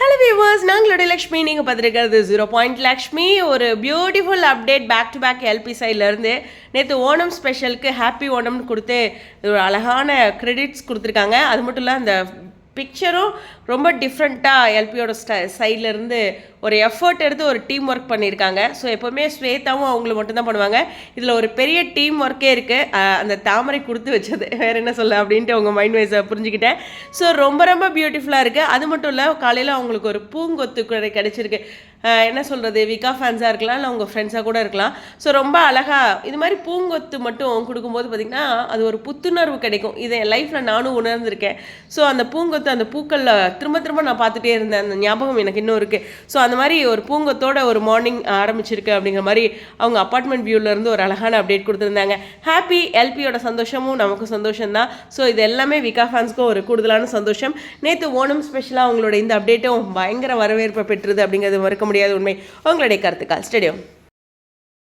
Hello viewers நாங்களுடைய Lakshmi நீங்கள் பார்த்துருக்கிறது zero point Lakshmi. ஒரு beautiful update back to back LP சைட்லேருந்து நேற்று ஓணம் ஸ்பெஷலுக்கு ஹாப்பி ஓணம்னு கொடுத்து ஒரு அழகான கிரெடிட்ஸ் கொடுத்துருக்காங்க. அது மட்டும் இல்லை அந்த பிக்சரும் ரொம்ப டிஃப்ரெண்ட்டாக எல்பியோட ஸ்ட சைட்லேருந்து ஒரு எஃபர்ட் எடுத்து ஒரு டீம் ஒர்க் பண்ணியிருக்காங்க. ஸோ எப்போவுமே ஸ்வேதாவும் அவங்கள மட்டும்தான் பண்ணுவாங்க. இதில் ஒரு பெரிய டீம் ஒர்க்கே இருக்குது அந்த தாமரை கொடுத்து வச்சது. வேறு என்ன சொல்ல அப்படின்ட்டு உங்கள் மைண்ட் வைஸை புரிஞ்சுக்கிட்டேன். ஸோ ரொம்ப ரொம்ப பியூட்டிஃபுல்லாக இருக்குது அது மட்டும் இல்லை காலையில் அவங்களுக்கு ஒரு பூங்கொத்து கிடைச்சிருக்கு. என்ன சொல்கிறது விகா ஃபேன்ஸாக இருக்கலாம் இல்லை உங்கள் ஃப்ரெண்ட்ஸாக கூட இருக்கலாம். ஸோ ரொம்ப அழகாக இது மாதிரி பூங்கொத்து மட்டும் கொடுக்கும்போது பார்த்திங்கன்னா அது ஒரு புத்துணர்வு கிடைக்கும். இதை என் லைஃப்பில் நானும் உணர்ந்திருக்கேன். ஸோ அந்த பூங்கொத்து அந்த பூக்களில் திரும்ப திரும்ப நான் பார்த்துட்டே இருந்தேன். அந்த ஞாபகம் எனக்கு இன்னும் இருக்குது ஸோ அந்த மாதிரி ஒரு பூங்கொத்தோட ஒரு மார்னிங் ஆரம்பிச்சிருக்கு அப்படிங்கிற மாதிரி அவங்க அப்பார்ட்மெண்ட் வியூவிலேருந்து ஒரு அழகான அப்டேட் கொடுத்துருந்தாங்க. ஹாப்பி எல்பியோட சந்தோஷமும் நமக்கு சந்தோஷம் தான் ஸோ இது எல்லாமே விகா ஃபேன்ஸ்க்கும் ஒரு கூடுதலான சந்தோஷம். நேற்று ஓணம் ஸ்பெஷலாக அவங்களோட இந்த அப்டேட்டும் பயங்கர வரவேற்பை பெற்றது அப்படிங்கிறது மறுக்க முடியாத உண்மை. உங்களுடைய கருத்துக்கள். ஸ்டேடியம்